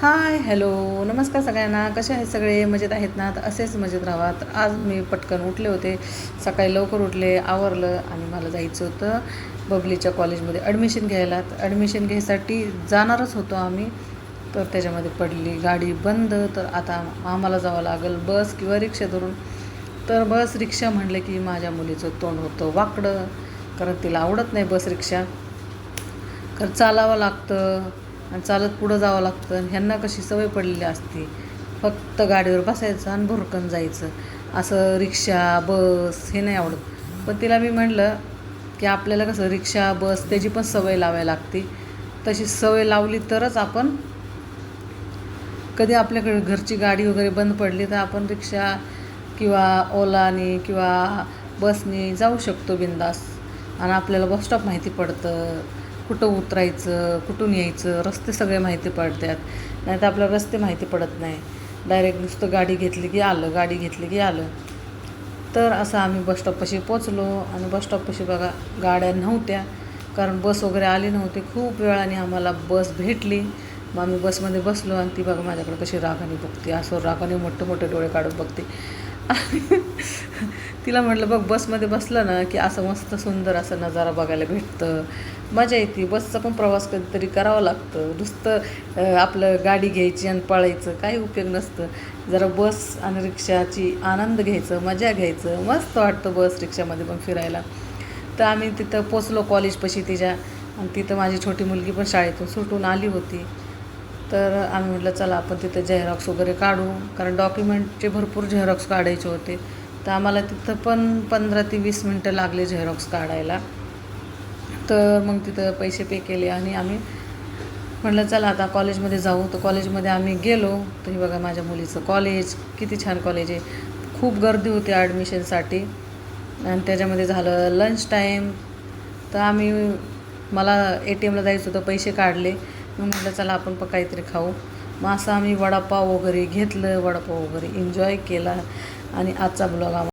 Hi hello. नमस्कार सगळ्यांना. कसे आहेत सगळे? मजेत आहेत ना? तर असेच मजेत राहा तर आज मी पटकन उठले होते. सकाळी लवकर उठले आवरलं आणि मला जायचं होतं बबलीच्या कॉलेजमध्ये ॲडमिशन घ्यायला. तर ॲडमिशन घ्यायसाठी जाणारच होतो आम्ही. तर त्याच्यामध्ये पडली गाडी बंद. तर आता आम्हाला जावं लागेल बस किंवा रिक्षा धरून. तर बस रिक्षा म्हणलं की माझ्या मुलीचं तोंड होतं वाकडं. कारण तिला आवडत नाही बस रिक्षा. तर चालावं लागतं. आणि चालत पुढं जावं लागतं. आणि ह्यांना कशी सवय पडलेली असते. फक्त गाडीवर बसायचं आणि भुरकन जायचं. असं रिक्षा बस हे नाही आवडत. पण तिला मी म्हटलं की आपल्याला कसं रिक्षा बस त्याची पण सवय लावायला लागते. तशी सवय लावली तरच आपण कधी आपल्याकडे घरची गाडी वगैरे बंद पडली तर आपण रिक्षा किंवा ओलाने किंवा बसने जाऊ शकतो बिंदास. आणि आपल्याला बसस्टॉप माहिती पडतं. कुठं उतरायचं कुठून यायचं रस्ते सगळे माहिती पडतात. नाही तर आपल्याला रस्ते माहिती पडत नाही. डायरेक्ट नुसतं गाडी घेतली की आलं गाडी घेतली की आलं. तर असं आम्ही बसस्टॉपपाशी पोचलो आणि बस स्टॉपपाशी बघा गाड्या नव्हत्या. कारण बस वगैरे आली नव्हती. खूप वेळाने आम्हाला बस भेटली. मग आम्ही बसमध्ये बसलो आणि ती बघा माझ्याकडे कशी रागाने बघते. असं रागाने मोठे मोठे डोळे काढून बघते. तिला म्हटलं बघ बसमध्ये बसलं ना की असं मस्त सुंदर असं नजारा बघायला भेटतं. मजा येते. बसचा पण प्रवास कधीतरी करावा लागतं. नुसतं आपलं गाडी घ्यायची आणि पळायचं. काही उपयोग नसतं. जरा बस आणि रिक्षाची आनंद घ्यायचं मजा घ्यायचं. मस्त वाटतं बस रिक्षामध्ये पण फिरायला. तर आम्ही तिथं पोचलो कॉलेजपाशी तिच्या. आणि तिथं माझी छोटी मुलगी पण शाळेतून सुटून आली होती. तर आम्ही म्हटलं चला आपण तिथं झेरॉक्स वगैरे काढू. कारण डॉक्युमेंटचे भरपूर झेरॉक्स काढायचे होते. तर आम्हाला तिथं पण पंधरा ते वीस मिनटं लागले झेरॉक्स काढायला. तर मग तिथं पैसे पे केले आणि आम्ही म्हटलं चला आता कॉलेजमध्ये जाऊ. तर कॉलेजमध्ये आम्ही गेलो. तर हे बघा माझ्या मुलीचं कॉलेज किती छान कॉलेज आहे. खूप गर्दी होती ॲडमिशनसाठी आणि त्याच्यामध्ये झालं लंच टाईम तर आम्ही मला ए टी एमला जायचं होतं पैसे काढले. मग म्हटलं चला आपण पण काहीतरी खाऊ. मग असं आम्ही वडापाव वगैरे घेतलं वडापाव वगैरे एन्जॉय केला आणि आजचा ब्लॉग आम्हाला